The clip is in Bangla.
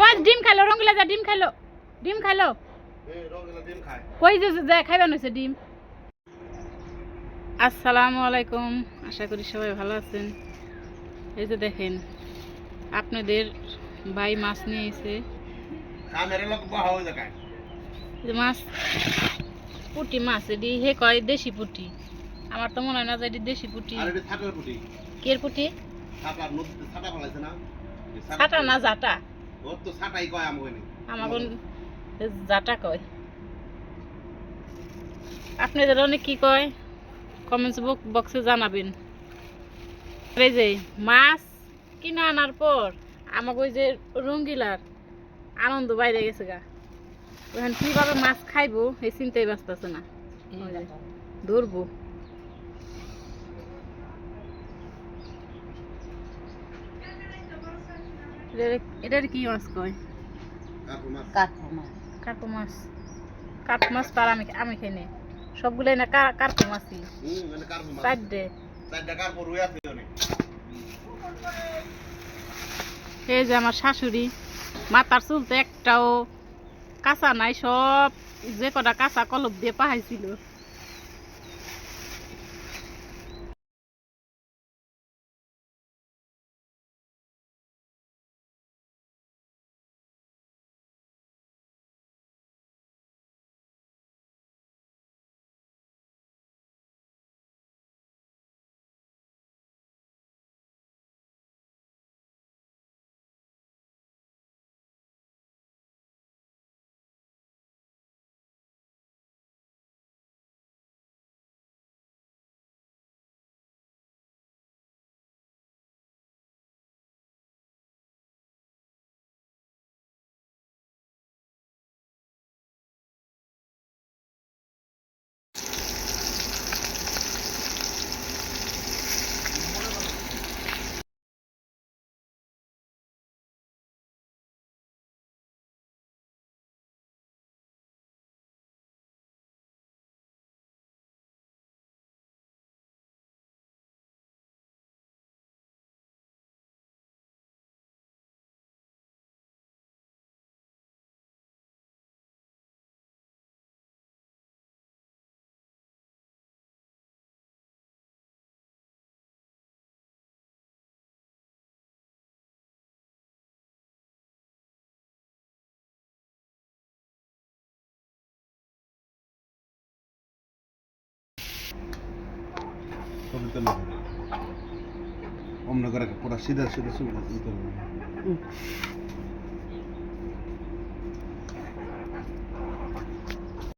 ও ডিম খাইলো রঙ্গিলা যা ডিম খাইলো ডিম খাইলো। কই যে যে খাইবেন হয়েছে ডিম। আসসালামু আলাইকুম আশা করি সবাই ভালো আছেন। এই যে দেখেন আপনাদের ভাই মাছ নিয়ে এসে যায় মাছ পুটি মাছ এটি হে কয় দেশি পুটি। আমার তো মনে হয় না যে এটি দেশি পুটি। কের পুটি? ছাটা না জাটা? ওর তো ছাটাই কয় জাটা কয়। আপনাদের অনেক কি কয় কমেন্টস বক্সে জানাবেন। এই যে মাছ কিনে আনার পর আমাকে ওই যে রঙ্গিলার আনন্দ বাইরে গেছে গা। ওখানে কীভাবে মাছ খাইবো এই চিন্তাই ব্যস্ত আছে না ধরবো। এটারে- এটার কি মাছ কয়? কাকু মাছ কার্পো মাছ কার্পো মাছ পার আমি আমি খাই নে। সবগুলাই না কা- কার্পো মাছই মানে কাকু মাছ চারটে এই যে আমার শাশুড়ি মাথার চুল তো একটাও কাঁচা নাই সব যে কটা কাঁচা কলপ দিয়ে পাহাইছিল। ছবি তো না অন্য করে পুরো সিধা সিধা ছবি